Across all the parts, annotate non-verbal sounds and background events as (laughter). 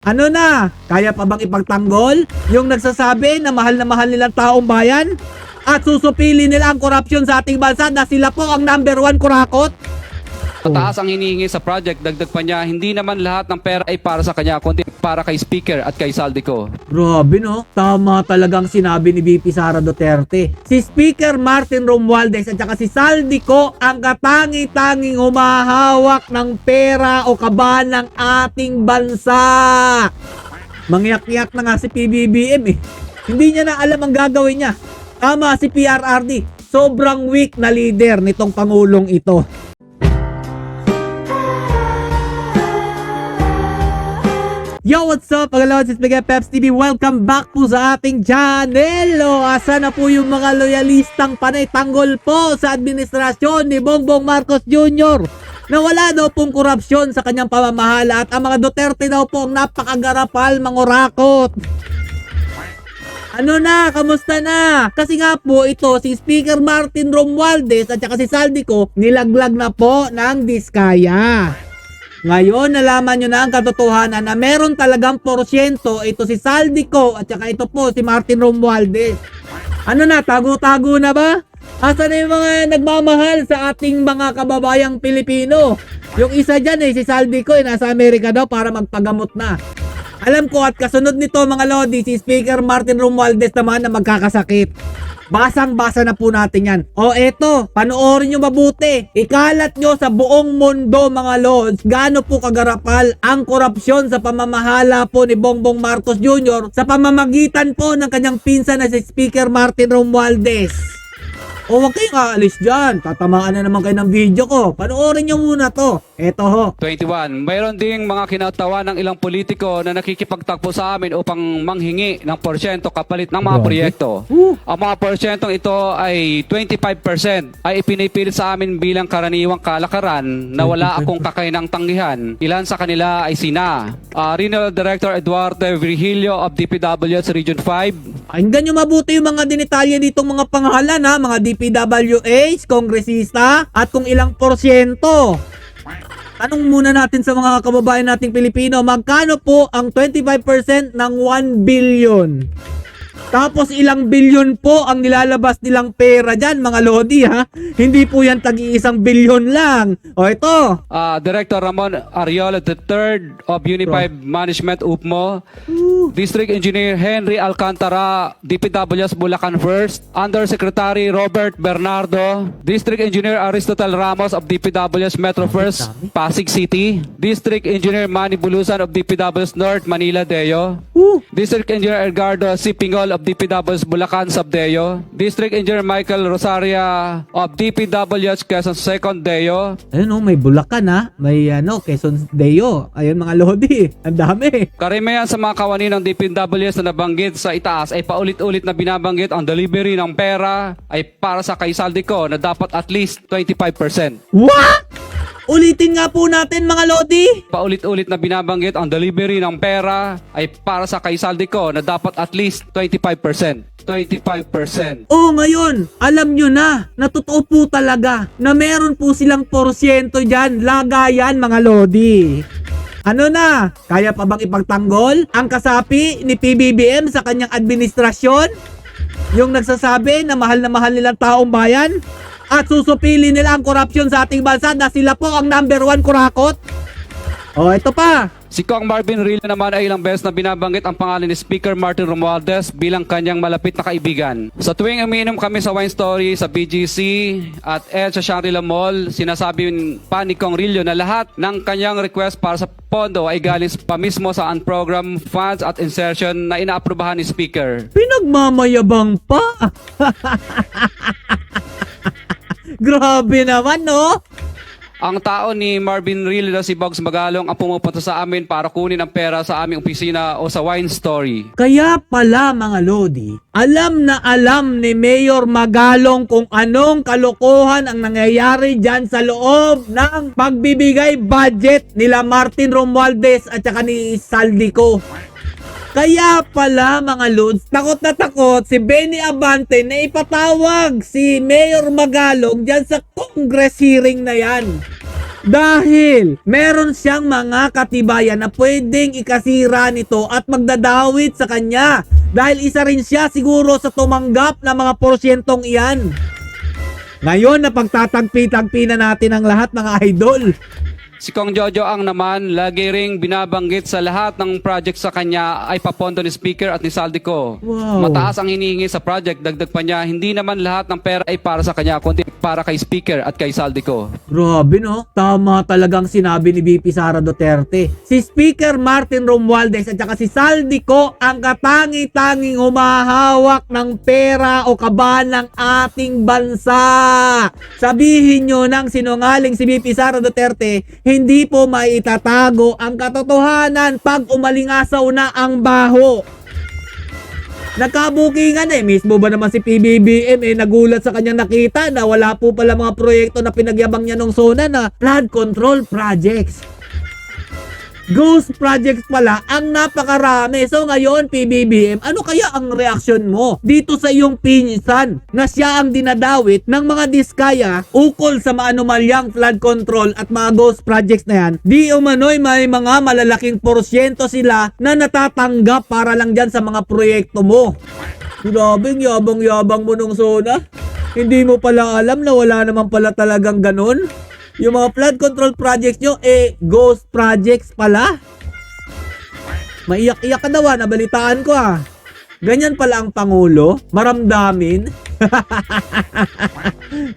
Ano na? Kaya pa bang ipagtanggol? Yung nagsasabi na mahal na mahal nilang taong bayan? At susupili nila ang korupsyon sa ating bansa na sila po ang number one kurakot? Mataas ang hinihingi sa project, dagdag pa niya, hindi naman lahat ng pera ay para sa kanya, kundi para kay Speaker at kay Saldico. Grabe no? Tama talagang sinabi ni VP Sara Duterte. Si Speaker Martin Romualdez at saka si Saldico ang katangi-tanging humahawak ng pera o kaban ng ating bansa. Mangyak-yak na nga si PBBM eh. Hindi niya na alam ang gagawin niya. Tama si PRRD. Sobrang weak na leader nitong pangulong ito. Yo, what's up? Pagalawan si Spaghetti Peps TV. Welcome back po sa ating channel. O, asa na po yung mga loyalistang panay tanggol po sa administrasyon ni Bongbong Marcos Jr. na wala daw pong korupsyon sa kanyang pamamahala at ang mga Duterte daw po ang napakagarapal mangurakot. Ano na? Kamusta na? Kasi nga po ito si Speaker Martin Romualdez at saka si Saldico nilaglag na po ng Diskaya. Ngayon, nalaman nyo na ang katotohanan na meron talagang porsyento ito si Saldico at saka ito po si Martin Romualdez. Ano na, tago-tago na ba? Asa na yung mga nagmamahal sa ating mga kababayang Pilipino? Yung isa dyan eh, si Saldico eh, nasa Amerika daw para magpagamot na. Alam ko at kasunod nito mga Lodi, si Speaker Martin Romualdez naman na magkakasakit. Basang-basa na po natin yan. O eto, panoorin nyo mabuti. Ikalat nyo sa buong mundo mga Lods, gaano po kagarapal ang korupsyon sa pamamahala po ni Bongbong Marcos Jr. sa pamamagitan po ng kanyang pinsan na si Speaker Martin Romualdez. O wag kayong aalis dyan. Tatamaan na naman kayo ng video ko. Panoorin nyo muna to. Eto ho. 21. Mayroon ding mga kinatawa ng ilang politiko na nakikipagtakbo sa amin upang manghingi ng porsyento kapalit ng mga Grabe. proyekto. Uh. Ang mga porsyentong ito ay 25% ay ipinipilit sa amin bilang karaniwang kalakaran na wala 25%. akong kakainang tanggihan. Ilan sa kanila ay sina ah, Regional Director Eduardo Virgilio of DPWS Region 5, Pakinggan nyo mabuti yung mga dinitalye ditong mga pangalan ha, mga DPWH, kongresista, at kung ilang porsyento. Tanong muna natin sa mga kababayan nating Pilipino, magkano po ang 25% ng 1 billion? Tapos ilang bilyon po ang nilalabas nilang pera dyan, mga lodi ha. Hindi po yan tag-iisang bilyon lang. O ito. Ah, Director Ramon Ariola III of Unified Management UPMO, District Engineer Henry Alcantara, DPWS Bulacan First, Undersecretary Robert Bernardo, District Engineer Aristotle Ramos of DPWS Metro First, Pasig City, District Engineer Manny Bulusan of DPWS North Manila Deo, Uh, District Engineer Edgardo C. Pingol of DPWS Bulacan Subdeo, District Engineer Michael Rosaria of DPWS Quezon Second Deo, ayun oh, may Bulacan ha. May ano, Quezon Deo. Ayun mga lodi. (laughs) Ang dami. Karamihan sa mga kawani ng DPWS na nabanggit sa itaas ay paulit-ulit na binabanggit ang delivery ng pera ay para sa kay Saldico na dapat at least 25%. What? Ulitin nga po natin mga lodi. Paulit-ulit na binabanggit ang delivery ng pera ay para sa kay Saldico na dapat at least 25%. 25%. Oh, ngayon, alam nyo na, na totoo po talaga na meron po silang porsyento dyan, lagayan mga lodi. Ano na? Kaya pa bang ipagtanggol ang kasapi ni PBBM sa kanyang administrasyon? Yung nagsasabi na mahal na mahal nilang taong bayan? At susupili nila ang korupsyon sa ating bansa na sila po ang number one kurakot? Oh, ito pa. Si Kong Marvin Rillo naman ay ilang beses na binabanggit ang pangalan ni Speaker Martin Romualdez bilang kanyang malapit na kaibigan. Sa tuwing umiinom kami sa Wine Story, sa BGC at Ed sa Shangri-La Mall, sinasabi pa ni Kong Rillo na lahat ng kanyang request para sa pondo ay galing pa mismo sa unprogram funds at insertion na inaaprubahan ni Speaker. Pinagmamayabang pa. (laughs) Grabe naman, no? Ang tao ni Marvin Rillo na si Bogs Magalong ang pumupunta sa amin para kunin ang pera sa aming opisina o sa Wine Story. Kaya pala mga Lodi, alam na alam ni Mayor Magalong kung anong kalokohan ang nangyayari dyan sa loob ng pagbibigay budget nila Martin Romualdez at saka ni Saldico. Kaya pala mga Lods, takot na takot si Benny Abante na ipatawag si Mayor Magalong dyan sa Congress hearing na yan. Dahil meron siyang mga katibayan na pwedeng ikasira nito at magdadawit sa kanya. Dahil isa rin siya siguro sa tumanggap ng mga porsyentong iyan. Ngayon na pagtatagpi-tagpi na natin ang lahat mga idol. Si Kong Jojo ang naman lagi ring binabanggit sa lahat ng project sa kanya ay papondo ni Speaker at ni Saldico. Wow. Mataas ang hinihingi sa project, dagdag pa niya, hindi naman lahat ng pera ay para sa kanya, kundi para kay Speaker at kay Saldico. Grabe no, tama talagang sinabi ni VP Sara Duterte. Si Speaker Martin Romualdez at saka si Saldico ang katangi-tanging humahawak ng pera o kaban ng ating bansa. Sabihin nyo ng sinungaling si VP Sara Duterte, hindi po maitatago ang katotohanan pag umalingasaw na ang baho. Nagkabukingan eh. Mismo ba naman si PBBM eh nagulat sa kanyang nakita na wala po pala mga proyekto na pinagyabang niya nung zona na flood control projects. Ghost projects pala ang napakarami. So ngayon, PBBM, ano kaya ang reaksyon mo dito sa iyong pinsan na siya ang dinadawit ng mga diskaya ukol sa maanumalyang flood control at mga ghost projects na yan? Di umano'y may mga malalaking porsyento sila na natatanggap para lang dyan sa mga proyekto mo. Grabe, ang yabang-yabang mo nung zona. Hindi mo pala alam na wala naman pala talagang ganun. Yung mga flood control projects nyo, eh, ghost projects pala. Maiyak-iyak ka daw ah, nabalitaan ko ah. Ganyan pala ang Pangulo, maramdamin. (laughs)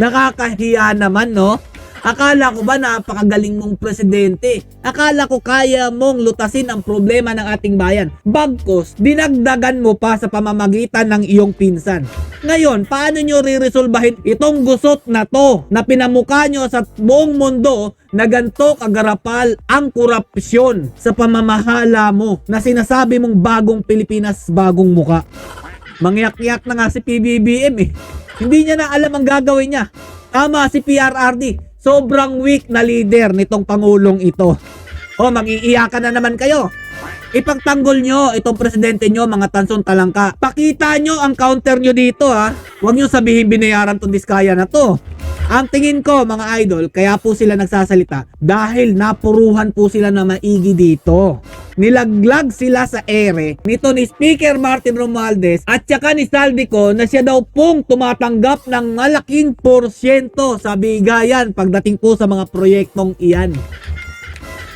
Nakakahiya naman, no? Akala ko ba napakagaling mong presidente? Akala ko kaya mong lutasin ang problema ng ating bayan. Bagkos, dinagdagan mo pa sa pamamagitan ng iyong pinsan. Ngayon, paano nyo riresolbahin itong gusot na to na pinamukha nyo sa buong mundo na ganto kagarapal ang korupsyon sa pamamahala mo na sinasabi mong bagong Pilipinas, bagong muka? Mangyak-yak na nga si PBBM eh. Hindi niya na alam ang gagawin niya. Tama si PRRD. Sobrang weak na leader nitong pangulong ito. O, mag-iiyakan na naman kayo. Ipagtanggol nyo itong presidente nyo, mga tansong talangka. Pakita nyo ang counter nyo dito ha. Huwag nyo sabihin binayaran tong diskaya na to. Ang tingin ko mga idol, kaya po sila nagsasalita dahil napuruhan po sila na maigi dito. Nilaglag sila sa ere nito ni Speaker Martin Romualdez at saka ni Saldico na siya daw pong tumatanggap ng malaking porsyento sa bigayan pagdating po sa mga proyektong iyan.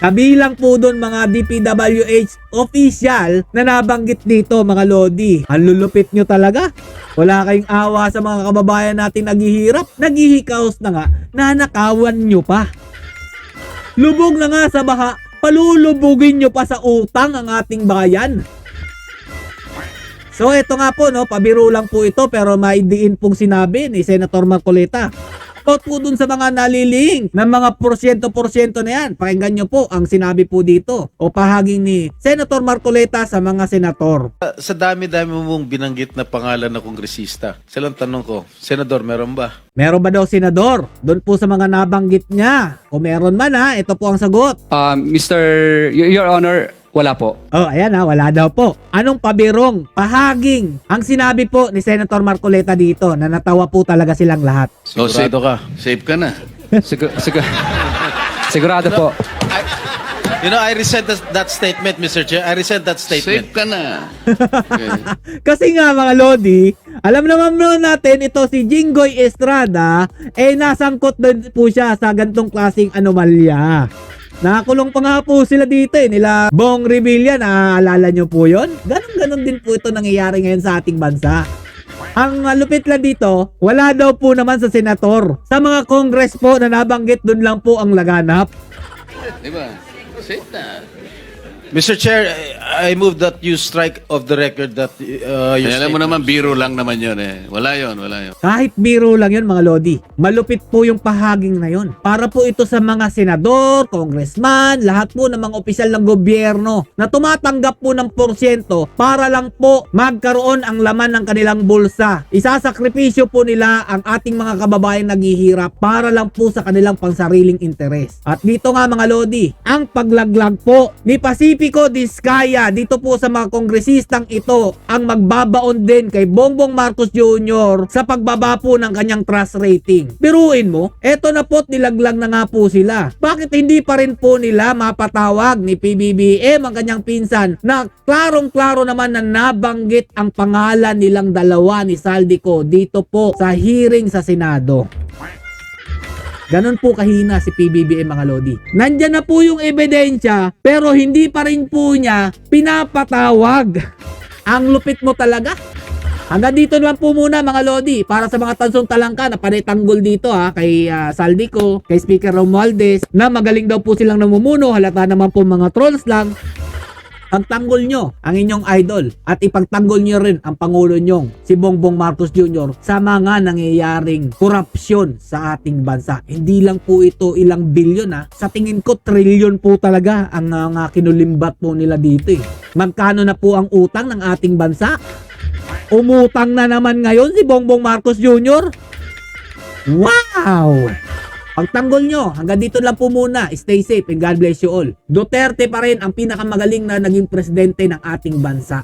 Kabilang po doon mga DPWH official na nabanggit dito mga Lodi. Ang lulupit nyo talaga. Wala kayong awa sa mga kababayan natin naghihirap. Naghihikaos na nga, nanakawan nyo pa. Lubog na nga sa baha, palulubugin nyo pa sa utang ang ating bayan. So ito nga po no, pabiro lang po ito pero may diin pong sinabi ni Senator Marcoleta. Out po dun sa mga naliling ng mga porsyento-porsyento na yan. Pakinggan nyo po ang sinabi po dito o pahaging ni Senator Marcoleta sa mga senator. Sa dami-dami mong binanggit na pangalan na kongresista, silang tanong ko, Senador, meron ba? Meron ba daw senador? Doon po sa mga nabanggit niya. Kung meron man ha, ito po ang sagot. Um, Mr. Y- Your Honor, wala po. Oh, ayan ha, wala daw po. Anong pabirong, pahaging ang sinabi po ni Senator Marcoleta dito na natawa po talaga silang lahat. So, safe, Sigurado ka? safe ka na. Sigur, sigur, (laughs) sigurado po. You know, I resent that, that statement, Mr. Chair. I resent that statement. Safe ka na. Okay. (laughs) Kasi nga mga Lodi, alam naman mo natin ito si Jinggoy Estrada, eh nasangkot din po siya sa gantong klaseng anomalya. Nakakulong pa nga po sila dito eh, nila Bong Revilla, naaalala nyo po yon? Ganon-ganon din po ito nangyayari ngayon sa ating bansa. Ang malupit lang dito, wala daw po naman sa senator. Sa mga congress po na nabanggit, doon lang po ang laganap. Di ba? Safe na. Mr. Chair, I move that you strike off the record that uh, your Kaya alam mo statement- naman, biro lang naman yun eh. Wala yun, wala yun. Kahit biro lang yun mga Lodi. Malupit po yung pahaging na yun. Para po ito sa mga senador, congressman, lahat po ng mga opisyal ng gobyerno na tumatanggap po ng porsyento para lang po magkaroon ang laman ng kanilang bulsa. Isasakripisyo po nila ang ating mga kababayan naghihirap para lang po sa kanilang pansariling interes. At dito nga mga Lodi, ang paglaglag po ni Pacific Fico Diskaya dito po sa mga kongresistang ito ang magbabaon din kay Bongbong Marcos Jr. sa pagbaba po ng kanyang trust rating. Biruin mo, eto na po't nilaglag na nga po sila. Bakit hindi pa rin po nila mapatawag ni PBBM ang kanyang pinsan na klarong-klaro naman na nabanggit ang pangalan nilang dalawa ni Saldico dito po sa hearing sa Senado. Ganon po kahina si PBBM mga Lodi. Nandyan na po yung ebidensya pero hindi pa rin po niya pinapatawag. (laughs) Ang lupit mo talaga. Hanggang dito naman po muna mga Lodi para sa mga tansong talangka na panay tanggol dito ha kay ah, Saldico, kay Speaker Romualdez na magaling daw po silang namumuno halata naman po mga trolls lang. Pagtanggol nyo ang inyong idol at ipagtanggol nyo rin ang Pangulo nyong si Bongbong Marcos Jr. sa mga nangyayaring korupsyon sa ating bansa. Hindi lang po ito ilang bilyon ha. Sa tingin ko trilyon po talaga ang mga kinulimbat po nila dito eh. Magkano na po ang utang ng ating bansa? Umutang na naman ngayon si Bongbong Marcos Jr. Wow! Pagtanggol nyo, hanggang dito lang po muna. Stay safe and God bless you all. Duterte pa rin ang pinakamagaling na naging presidente ng ating bansa.